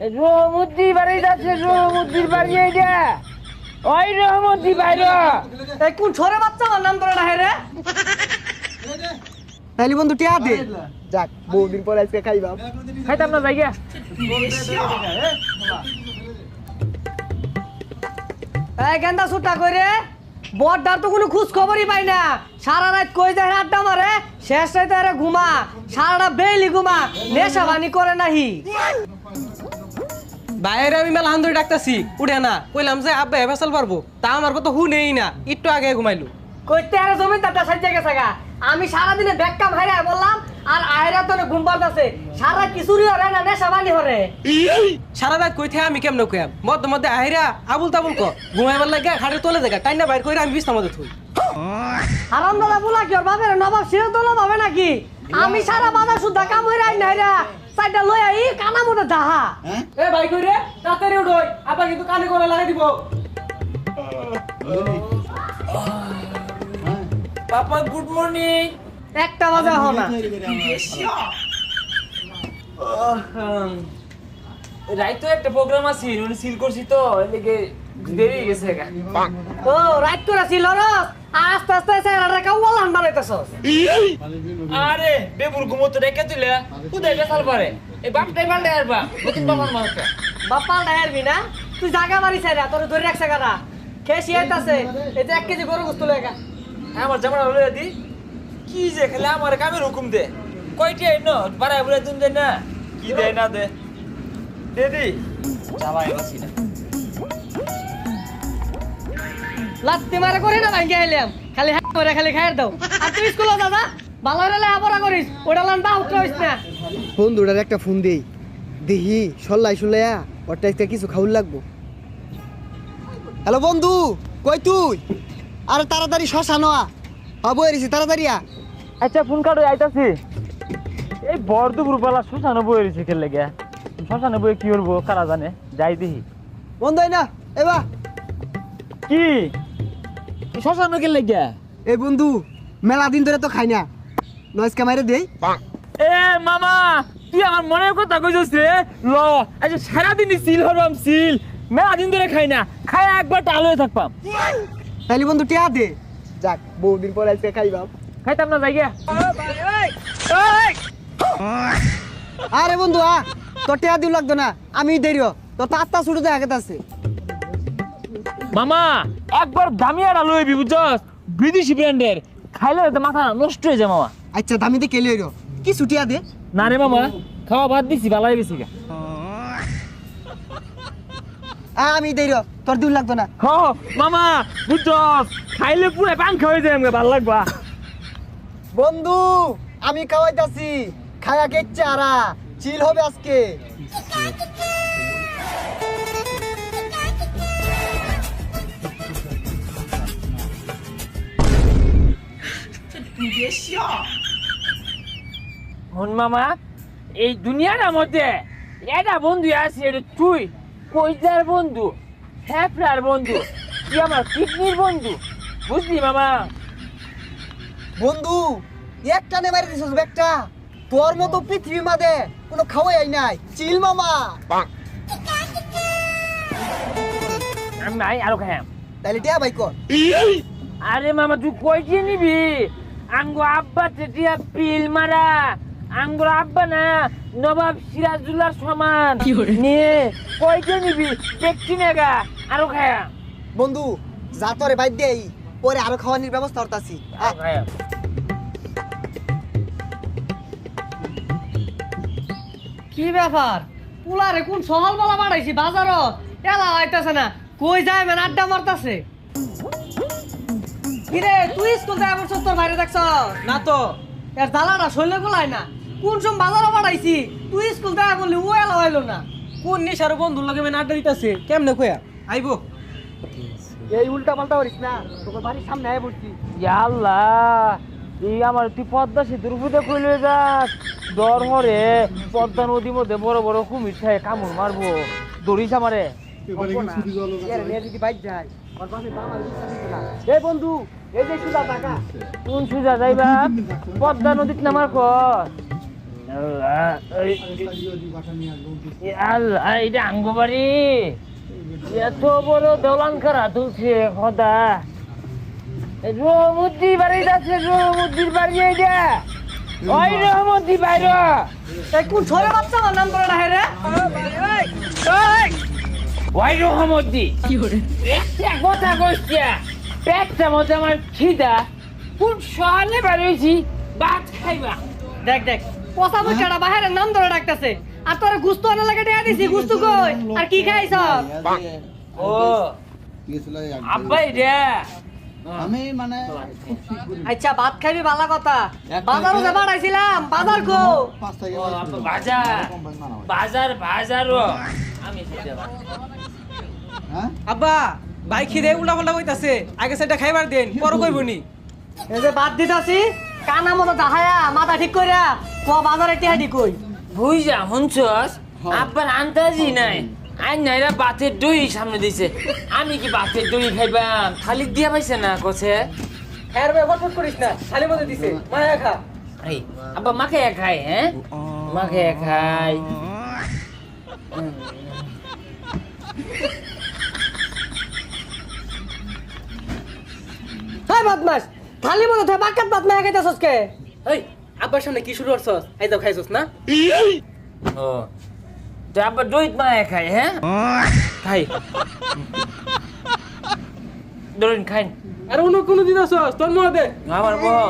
বাড়ি যাচ্ছে রহমদ্দির বাড়ি এইটা ওই রহমদ্দি বাইরে এই কোন ছোরে বাচ্চা আমার নাম ধরে না হে রে? তাইলে বন্ধু টিয়া দে। যাক বহুদিন পর আজকে খাইবা খাইতাম না জায়গা এই গেন্দা সুটা করে বড়দার তো কোনো খোঁজ খবরই পাই না। সারা রাত কই যায় আড্ডা মারে? শেষ রাতে আরে ঘুমা। সারাটা বেইলি ঘুমা। নেশা বানি করে নাহি। বাইরে আমি মেলা হান্দরি ডাকতেছি। উঠে না কইলাম যে আব্বা পারব। তা আমার কথা হু নেই না একটু আগে ঘুমাইলো। কইতে আরে জমি তাটা সাজ্জা গেছে গা। আমি সারা দিনে ব্যাককাম হাইরা বললাম আর আয়রা তো পারতাছে সারা কিছুরি হরে না নেশা বানি হরে? সারা রাত কই থেকে আমি কেমন কইয়াম? মধ্যে মধ্যে আহিরা আবুল তাবুল ক ঘুমাইবার লাগে খাটে তোলে দেখা টাইনা বাইর কইরা আমি বিছনা মধ্যে থুই। হারাম দাদা বুলা কি ওর বাপের নবাব সিও নাকি? আমি সারা বাজার শুদ্ধা কাম হইরা আই রা লই আই কানা মতো দাহা এ ভাই কই রে তাড়াতাড়ি উঠোই আব্বা কিন্তু কানে করে লাগাই দিব। পাপা গুড মর্নিং একটা বাজে হ না। রাইতো একটা প্রোগ্রাম আছে উনি সিল করছি তো এদিকে দেরি গেছে ও রাইট করে রস আস্তে আস্তে সেরা কাউ লান বানাইতেছস। আরে বেবুর ঘুমোতে রেখে তুলে কোথায় বেসাল পারে। এই বাপটাই পাল্টে আসবা নতুন বাবার মানুষটা। বাপ্পা ডায়ারবি না? তুই জায়গা বাড়ি চাই তোর ধরে রাখছে কারা? খেয়ে শিয়াইতাছে এই যে এক কেজি গরু গোস্ত লেগা আমার জামাটা লইয়া দি। কি যে খেলে আমার কামের হুকুম দে। কয়টি আইন বাড়ায় বলে তুমি দে না। কি দে না দে। দে দি। চালাই বাসি না। লাত্তি মারে করি না ভাঙ্গে আইলাম। খালি হ্যাঁ করে খালি খাইয়ের দাও। আর তুই স্কুলে দাদা ভালো রেলে আবরা করিস। ওটা লান বা উত্তর হইস না। বন্ধুটার একটা ফোন দেই। দেখি সল্লাই সুলাইয়া ওরটা একটা কিছু খাউল লাগবো? হ্যালো বন্ধু কই তুই? আরে তাড়াতাড়ি শশা নোয়া। হব এরিছি তাড়াতাড়ি আ আচ্ছা ফোন কাটো আইতাছি। এই বড় দুপুর বেলা শ্মশানে বই রয়েছে খেলে গে শ্মশানে বই কি করব কারা জানে? যাই দেখি। বন্ধু না এবা কি? শ্মশানে খেলে গে এই বন্ধু মেলা দিন ধরে তো খাই না। নয়েজ ক্যামেরা দেই। এ মামা তুই আমার মনের কথা কইছিস রে? ল আচ্ছা সারাদিন সিল হরবাম সিল। মেলা দিন ধরে খাই না। খাই একবার টাল হয়ে থাকবাম। তাইলে বন্ধু টিয়া দে। যাক বহুদিন পর আজকে খাইবা খাইতাম না জায়গা। আরে বন্ধু আ তোর টিয়া দিও লাগতো না। আমি দেরি তোর তো আত্মা ছুটে দেখা আছে। মামা একবার দামি আর আলু হইবি বুঝছস? বিদেশি ব্র্যান্ডের খাইলে তো মাথা নষ্ট হয়ে যায় মামা। আচ্ছা দামিতে কেলে হইল। কি ছুটিয়া দে? না রে মামা খাওয়া বাদ দিছি ভালো হয়ে গেছি গা। আ, আমি দেরি তোর দিও লাগতো না। হ মামা বুঝছস? খাইলে পুরো পাংখা হয়ে যায় আমাকে ভালো লাগবা। বন্ধু আমি খাওয়াইতাছি। খায়া কেচ্ছে আরা। চিল হবে আজকে। হন মামা এই দুনিয়ার মধ্যে এটা বন্ধু আছে এটা তুই। কইজার বন্ধু হ্যাপরার বন্ধু তুই আমার কিডনির বন্ধু বুঝলি মামা? বন্ধু একটা নে মারি দিছিস তোর মতো পৃথিবী মাঝে কোনো খাওয়াই নাই। চিল মামা। আমি আরও খাই তাইলে টিয়া ভাই কর। আরে মামা তুই কইছে নিবি? আঙ্গো আব্বা তেটিয়া পিল মারা। আঙ্গুর আব্বা না নবাব সিরাজুল্লার সমান। নিয়ে কইছে নিবি? দেখছি না গা আরও খায়া। বন্ধু যা তোরে বাইর দেই পরে আরও খাওয়ানোর ব্যবস্থা করতাছি। কি ব্যাপার? পুলারে কোন সহল বলা বাড়াইছি বাজারত? এলা আইতাছে না কই যায় মানে আড্ডা মারতাছে? কিরে তুই স্কুল যায় বলছ তোর বাইরে দেখছ? না তো এর জ্বালাটা শৈলে গুলাই না। কোন সম বাজারও বাড়াইছি তুই স্কুল যায় বললি ও এলা হইল না। কোন নিশার বন্ধুর লগে মেন আড্ডা দিতেছে কেমনে কইয়া? আইবো। এই উল্টা পাল্টা করিস না তোর বাড়ির সামনে আয় পড়ছি আল্লাহ এই আমার তুই পদ্মা সেতুর উপরে কইলে যাস? ডর হরে পদ্মা নদীর মধ্যে বড় বড় কুমির থাকে কামড় মারবো। দড়িস আমারে? এর মেয়ে যদি বাইর যায় এই বন্ধু এই যে সুদা টাকা কোন সুজা যাইবা পদ্মা নদীত নামার কর। আল্লাহ এটা আঙ্গবাড়ি। এত বড় দলান করা তুলছে খোদা। রহমদ্দি বাড়ি যাচ্ছে রহমদ্দির বাড়ি এইটা ওই রহমদ্দি বাইর। এই কোন ছোড়ে বাচ্চা আমার নাম করে না রে। ওই রহমদ্দি একটা কথা কইছিয়া পেটটা মতো আমার খিদা। কোন সহালে বাড়িয়েছি ভাত খাইবা। দেখ দেখ। পচা বুচাটা বাহিরের নাম ধরে ডাকতেছে। আর তোর গুস্ত আনা লাগে দেয়া দিছি গুস্ত কই? আর কি খাইছ? ও। আব্বা এটা আমি মানে আচ্ছা ভাত খাইবি ভালো কথা। বাজারও যে বাড়াইছিলাম বাজার কো? বাজার। বাজার বাজার বাজার। আব্বা ভাই খিদে উল্টা পাল্টা কইতাছে। আগে সেটা খাইবার দেন পর কইবনি এই যে বাদ দিতাছি কানা মতো দাহায়া মাথা ঠিক কইরা ক বাজারে টিহাডি কই? বুঝা শুনছস? আব্বার আন্দাজি নাই। আই নাইরা বাতের দই সামনে দিছে। আমি কি বাতের দই খাইবাম? খালি দিয়া পাইছে না কছে? খায়ের ভাই ফটফট করিস না। খালি মধ্যে দিছে। মায়া খা। এই আব্বা মাকে খাই হ্যাঁ? মাকে খাই। বদমাস। থালি মতো তুই বাকাত বাত মায়া খাইতাছস কে এই আব্বার সামনে কি শুরু করছস? এই যাও খাইছস না? ও তো আব্বা দই মায়ে খাই হ্যাঁ? খাই। ধরুন খাই আর অন্য কোনো দিন আসছস তোর মনে দে। আমার বউ।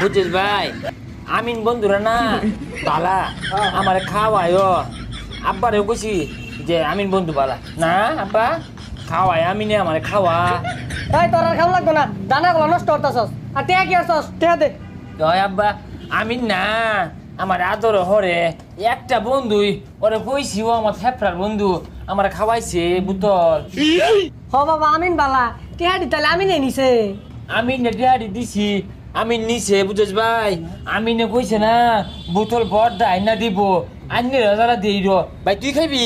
বুঝছিস ভাই আমিন বন্ধুরা না? বালা আমার খাওয়ায় আব্বারে কইছি যে আমিন বন্ধু বালা। না আব্বা? খাওয়ায় আমিনে আমার খাওয়া। এই তোর আর খাওয়া লাগবে না। দানা গুলো নষ্ট করতাছস। আর টিয়া কি আসছস টিয়া দে। কয় আব্বা আমিন না আমার আদর হরে একটা বন্ধুই ওরে কইছি ও আমার ফেফড়ার বন্ধু আমার খাওয়াইছে বুতল। হ বাবা আমিন বালা। টিহাডি তাহলে আমিনে নিছে। আমি না ডিহারি দিছি আমি নিছে বুঝছ ভাই? আমি নে কইছে না বোতল বড় দাই না দিব আন্নি রাজারা দেই ভাই তুই খাবি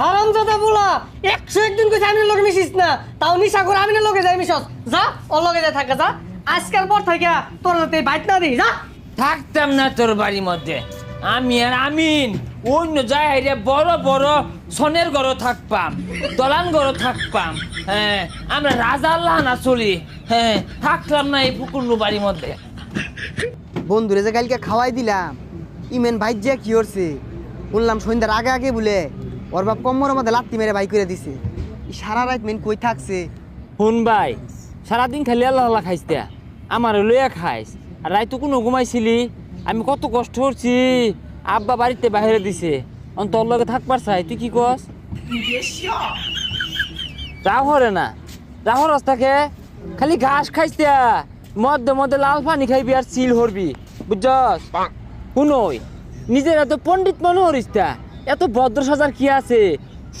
হারাম জাদা বলা একশো একদিন কইছে আমিনের লগে মিশিস না। তাও নিশা করে আমিনের লগে যাই মিশস। যা ওর লগে যাই থাকে যা। আজকাল পর থেকে তোর হাতে বাইট না দিই যা। থাকতাম না তোর বাড়ির মধ্যে। আমি আর আমিন অন্য জায়গায় বড় বড় সনের ঘর থাকপাম দলান ঘর থাকপাম হ্যাঁ। আমরা রাজা আল্লাহ না চলি হ্যাঁ। থাকলাম না এই পুকুর বাড়ির মধ্যে। বন্ধুরে যে কালকে খাওয়াই দিলাম ইমেন ভাই যে কি করছে? বললাম সন্ধ্যার আগে আগে বলে ওর বাপ কম্মরের মধ্যে লাত্তি মেরে বাই করে দিছে। সারা রাত মেন কই থাকছে? শুন ভাই সারাদিন খালি আল্লাহ আল্লাহ খাইস তে আমার লইয়া খাইস। আর রাইতো কোনো ঘুমাইছিলি? আমি কত কষ্ট করছি। আব্বা বাড়িতে বাইরে দিছে। অন তোর লগে থাকবার চাই তুই কি কস? যা হরে না। যা হরস তাকে খালি ঘাস খাইস তে মধ্যে মধ্যে লাল পানি খাইবি আর চিল হরবি। বুঝছস? শুনই নিজের এত পণ্ডিত মনে হরিস তা এত ভদ্র সাজার কি আছে?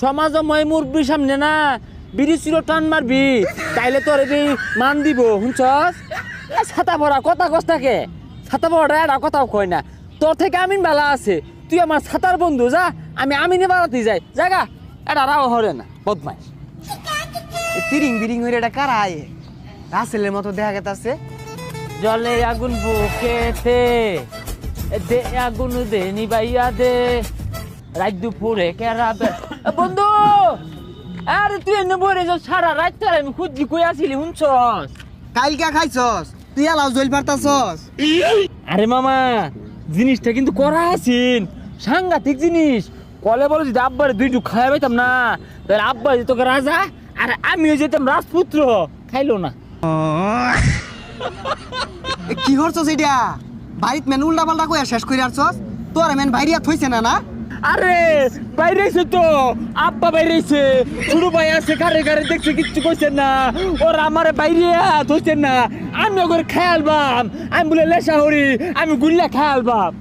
সমাজময় মুরব্বীর সামনে না, বিড়ি চির টান মারবি, তাইলে তোর এই মান দিব, শুনছস? ছাতা ভরা, কথা কস থাকে ছাতা ভরা এটা কথাও কয় না। তোর থেকে আমিন বেলা আছে, তুই আমার ছাতার বন্ধু, যা, আমি আমিনে বাড়াতে যাই। জাগা এটা রাও হরে না, বদমাইশ। এ তিরিং বিরিং হয়ে এটা কারা আয়ে? রাসেলের মতো দেখা গেতাছে। জলে আগুন বুকেতে দে আগুন দে নিবাইয়া দে। রাত দুপুরে কেরাবে এ বন্ধু! আরে তুই এনে বরে যাও সারা রাত তার আমি খুঁজি কই আসিলি শুনছস? কালকে খাইছস? তুই এলাও জল পারতাছস? আরে মামা জিনিসটা কিন্তু করা আছেন। সাংঘাতিক জিনিস। কলে বলে যদি আব্বারে দুইটু খাওয়া পাইতাম না তাহলে আব্বা যে তোকে রাজা আর আমিও যেতাম রাজপুত্র। খাইলো না। কি করছস এটা? বাড়িত মেন উল্টা পাল্টা কইয়া শেষ করে আসছস? তোর মেন বাইরিয়া থইছে না না? আরে বাইরেছে তো। আব্বা বাইরেছে। ছোট ভাই আছে কারে কারে দেখছে কিচ্ছু কইছেন না। ওর আমার বাইরে ধরছেন না। আমি ওর খেয়াল বাম। আমি বলে লেসা হরি আমি গুল্লা খেয়াল বাম।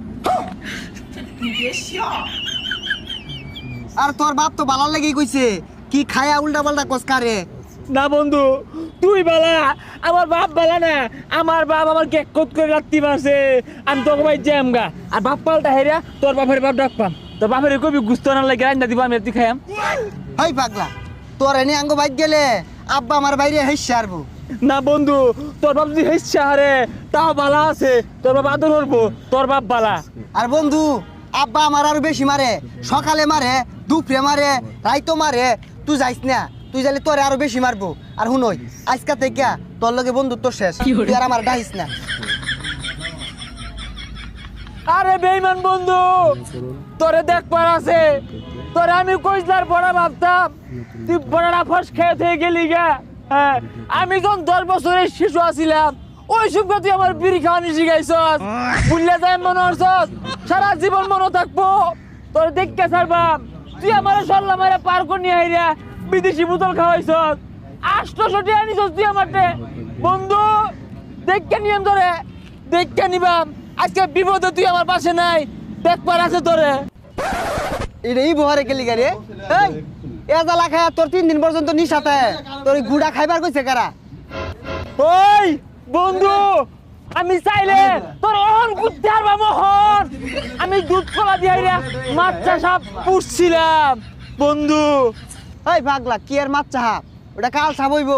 আর তোর বাপ তো বালার লাগি কইছে কি খায়া উল্টা পাল্টা কস কারে? না বন্ধু তুই বালা আমার বাপ বালা না। আমার বাপ আমার কেক কত করে রাত্রি মারছে। আমি তোকে ভাই জ্যাম গা। আর বাপ পাল্টা হেরিয়া তোর বাপের বাপ ডাক পাম। তোর বাপের কবি গুস্ত না লাগে রান্না দিব আমি তুই খাইয়াম। হই পাগলা তোর এনে আঙ্গ বাইক গেলে আব্বা আমার বাইরে হেসে আরবো না বন্ধু তোর বাপ যদি হেসছে হারে তাও বালা আছে। তোর বাপ আদর করব তোর বাপ বালা। আর বন্ধু আব্বা আমার আরও বেশি মারে সকালে মারে দুপুরে মারে রাইতো মারে তুই যাইস না তুই যাইলে তোরে আরও বেশি মারবো। আর শুনই আজকা থেকে তোর লগে বন্ধুত্ব শেষ তুই আর আমার ডাইস না। আরে বেইমান বন্ধু, তোরে দেখবার আছে। তোরে আমি কইসলার বড় ভাবতাম, তুই বড়টা ফস খেয়ে থেকে গেলি গা। হ্যাঁ আমি যখন দশ বছরের শিশু আছিলাম, ওই সব তুই আমার বিড়ি খাওয়ানি শিখাইছস। বুঝলে যাই মনে হচ্ছস, সারা জীবন মনে থাকব। তোর দেখকে ছাড়বাম, তুই আমার সল্লা মারে পার করে নিয়ে আইরা বিদেশি বোতল খাওয়াইছস। আষ্টশো টাকা নিছস তুই আমারটে। বন্ধু দেখকে নিয়ম ধরে দেখকে নিবাম। আজকে বিপদে তুই আমার পাশে নাই। দেখবার আছে তোরে। এটা এই বহরে গেলি গাড়ি এই এ জ্বালা খায় তোর তিন দিন পর্যন্ত নিশাতে। তোর গুড়া খাইবার কইছে কারা? ওই বন্ধু আমি চাইলে তোর অহন করতে পারবা মোহন। আমি দুধ কলা দিয়ে মাছ সাপ পুষছিলাম। বন্ধু। এই পাগলা কি আর মাছ চাহা ওটা কাল সাবইব